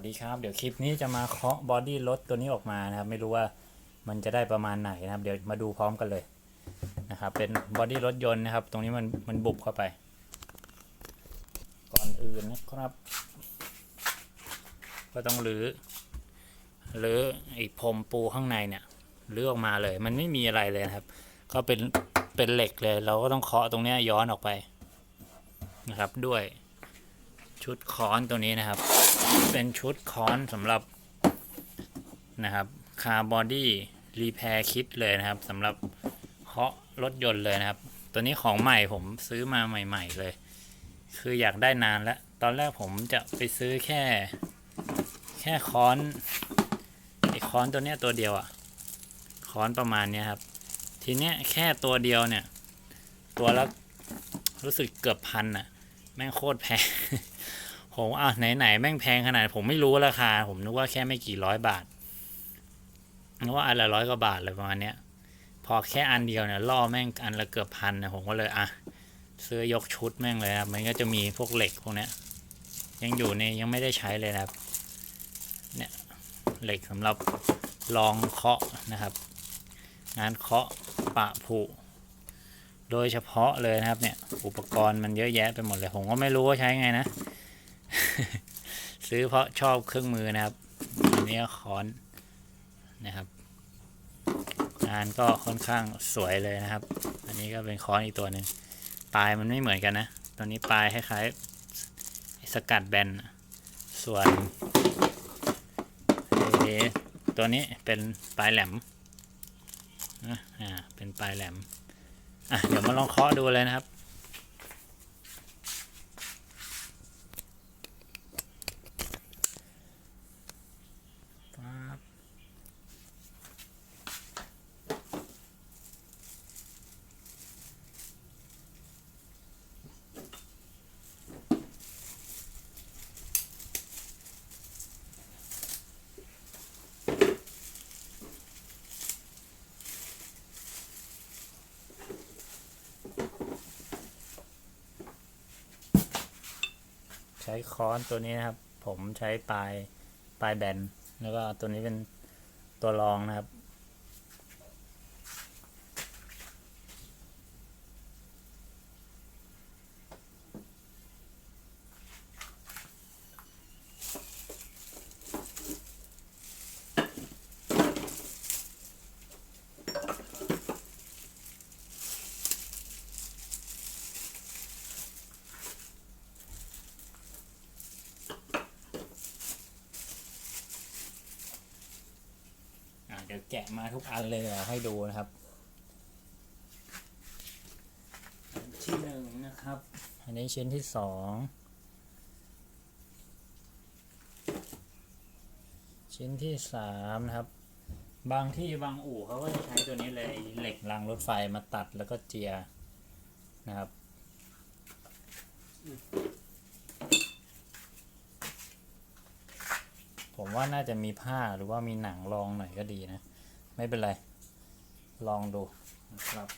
วัสดีครับ เดี๋ยวคลิปนี้จะมาเคาะบอดี้รถตัวนี้ออกมานะครับ ไม่รู้ว่ามันจะได้ประมาณไหนนะครับ เดี๋ยวมาดูพร้อมกันเลยนะครับ เป็นบอดี้รถยนต์นะครับ ตรงนี้มันมันบุบเข้าไป ก่อนอื่นนะครับ ก็ต้องรื้อรื้อไอ้พรมปูข้างในเนี่ยรื้อออกมาเลย มันไม่มีอะไรเลยนะครับ ก็เป็นเป็นเหล็กเลย เราก็ต้องเคาะตรงนี้ย้อนออกไปนะครับด้วย ชุดค้อนตัวนี้นะครับ เป็นชุดค้อนสำหรับนะครับคาร์บอดี้รีแพร์คิดเลยนะครับสำหรับเคาะรถยนต์เลยนะครับ ตัวนี้ของใหม่ผมซื้อมาใหม่ ๆ เลย คืออยากได้นานแล้ว ตอนแรกผมจะไปซื้อแค่ แค่ค้อนไอ้ค้อนตัวเนี้ยตัวเดียวอะค้อนประมาณเนี้ยครับ ทีเนี้ยแค่ตัวเดียวเนี่ย ตัวละรู้สึกเกือบพันอะแม่งโคตรแพง ผมอะไหนๆแม่งแพงขนาด ผมไม่รู้ราคา ผมนึกว่าแค่ไม่กี่ร้อยบาทนึกว่าอันละร้อยกว่าบาทเลยประมาณเนี้ยพอแค่อันเดียวเนี่ยล่อแม่งอันละเกือบพันนะผมก็เลยอะซื้อยกชุดแม่งเลยครับมันก็จะมีพวกเหล็กพวกเนี้ยยังอยู่ในยังไม่ได้ใช้เลยนะครับ เนี่ยเหล็กสำหรับลองเคาะนะครับ งานเคาะปะผุโดยเฉพาะเลยนะครับเนี่ยอุปกรณ์มันเยอะแยะไปหมดเลย ผมก็ไม่รู้ว่าใช้ไงนะ ซื้อเพราะชอบเครื่องมือนะครับอันนี้ค้อนนะครับ งานก็ค่อนข้างสวยเลยนะครับ อันนี้ก็เป็นค้อนอีกตัวหนึ่งปลายมันไม่เหมือนกันนะ ตัวนี้ปลายคล้ายๆสกัดแบน ส่วนตัวนี้เป็นปลายแหลมอ่าเป็นปลายแหลมอะเดี๋ยวมาลองเคาะดูเลยนะครับ ช้ค้อนตัวนี้นะครับ ผมใช้ปลายปลายแบนแล้วก็ตัวนี้เป็นตัวรองนะครับ แกะมาทุกอันเลยเอาให้ดูนะครับ ชิ้นหนึ่งนะครับ อันนี้ชิ้นที่สองชิ้นที่สามนะครับ บางที่บางอู่เขาก็จะใช้ตัวนี้เลยเหล็กรางรถไฟมาตัดแล้วก็เจียนะครับผมว่าน่าจะมีผ้าหรือว่ามีหนังรองหน่อยก็ดีนะ ไม่เป็นไร ลองดูนะครับ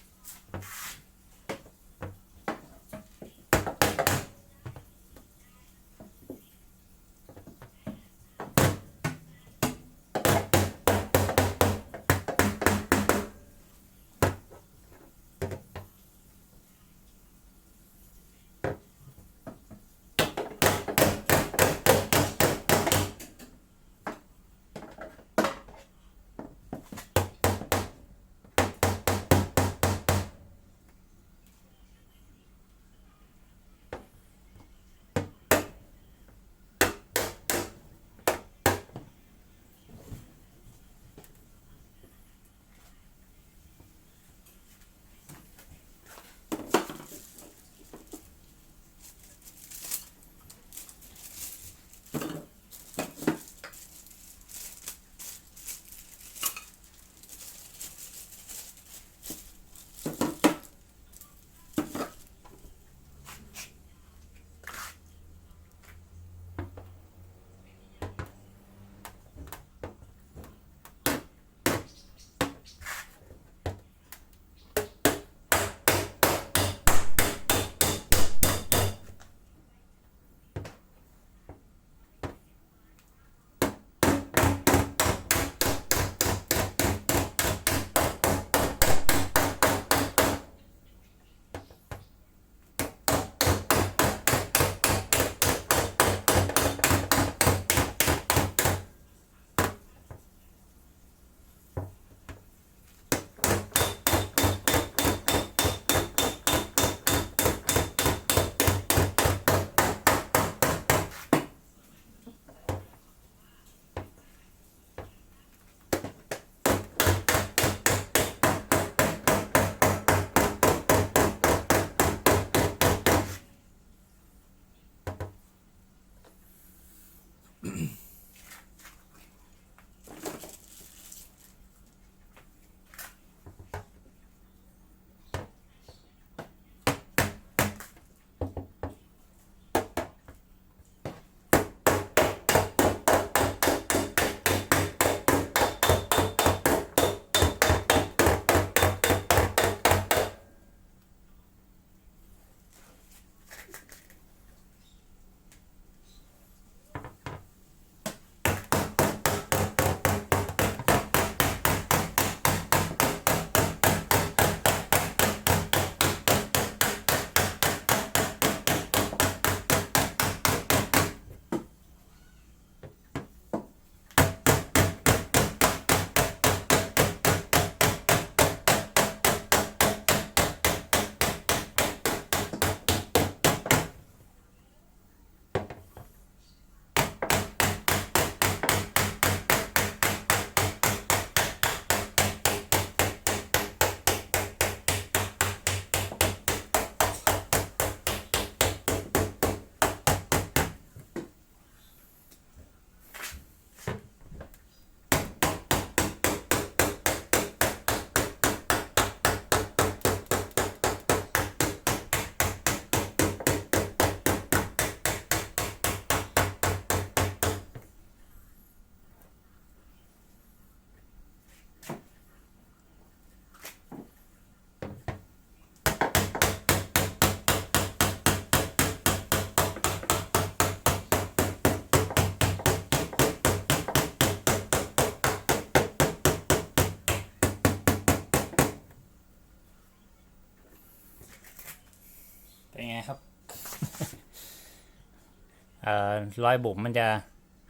รอยบุ๋มมันจะ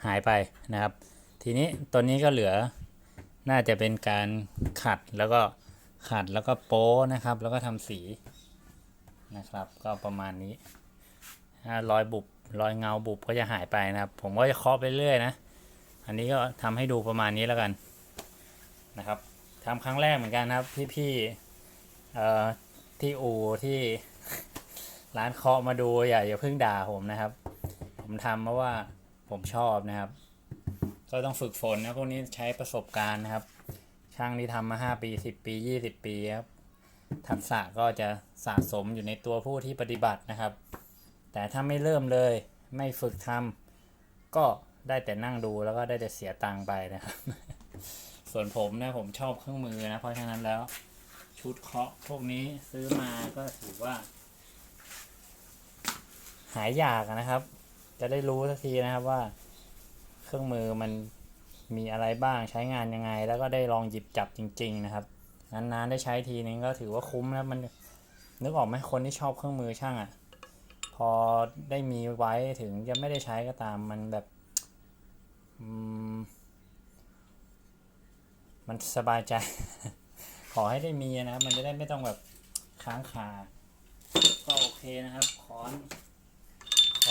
หายไปนะครับ ทีนี้ตัวนี้ก็เหลือน่าจะเป็นการขัดแล้วก็ขัดแล้วก็โป้นะครับ แล้วก็ทำสีนะครับ ก็ประมาณนี้ถ้ารอยบุบรอยเงาบุบก็จะหายไปนะครับ ผมก็จะเคาะไปเรื่อยนะ อันนี้ก็ทำให้ดูประมาณนี้แล้วกันนะครับทำครั้งแรกเหมือนกันนะครับพี่ๆเอ่อที่อูที่ร้านเคาะมาดูอย่าอย่าเพิ่งด่าผมนะครับ ผมทำเพราะว่าผมชอบนะครับ ก็ต้องฝึกฝนนะพวกนี้ใช้ประสบการณ์นะครับ ช่างที่ทำมาห้าปีสิบปียี่สิบปีครับทักษะก็จะสะสมอยู่ในตัวผู้ที่ปฏิบัตินะครับ แต่ถ้าไม่เริ่มเลยไม่ฝึกทำก็ได้แต่นั่งดูแล้วก็ได้แต่เสียตังค์ไปนะครับ ส่วนผมนะผมชอบเครื่องมือนะ เพราะฉะนั้นแล้ว ชุดเคาะพวกนี้ซื้อมาก็ถือว่า หายยากนะครับ จะได้รู้สักทีนะครับว่า เครื่องมือมันมีอะไรบ้างใช้งานยังไง แล้วก็ได้ลองหยิบจับจริง ๆ นะครับนานๆได้ใช้ทีนึงก็ถือว่าคุ้มแล้วมันนึกออกไหมคนที่ชอบเครื่องมือช่างอะ่ะ พอได้มีไว้ถึงจะไม่ได้ใช้ก็ตามมันแบบมันสบายใจ ขอให้ได้มีนะครับมันจะได้ไม่ต้องแบบค้างคาก็โอเคนะครับค้อน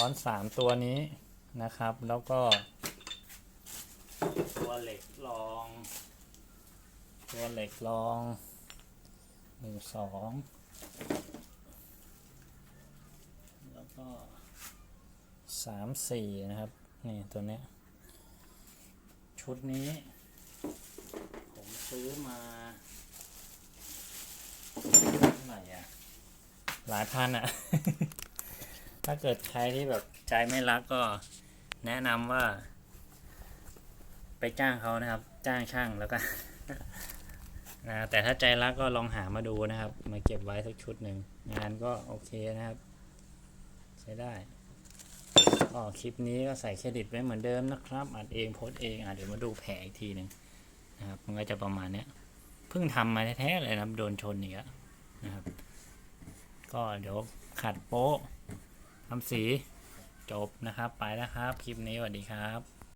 ค้อนสามตัวนี้นะครับ แล้วก็ ตัวเหล็กรอง ตัวเหล็กรองหนึ่งสองแล้วก็สามสี่นะครับ นี่ตัวเนี้ยชุดนี้ ผมซื้อมาเท่าไหร่อะหลายพันอะ ถ้าเกิดใครที่แบบใจไม่รักก็แนะนำว่า ไปจ้างเขานะครับ จ้างช่างแล้วก็นะแต่ถ้าใจรักก็ลองหามาดูนะครับ มาเก็บไว้สักชุดหนึ่งงานก็โอเคนะครับ ใช้ได้ก็คลิปนี้ก็ใส่เครดิตไว้เหมือนเดิมนะครับอัดเองโพสเองอะเดี๋ยวมาดูแผลอีกทีหนึ่งนะครับ มันก็จะประมาณเนี้ยเพิ่งทำมาแท้ๆเลยนะโดนชนอีกแล้วนะครับ ก็เดี๋ยวขัดโป๊ะ ทำสีจบนะครับ ไปแล้วครับ คลิปนี้สวัสดีครับ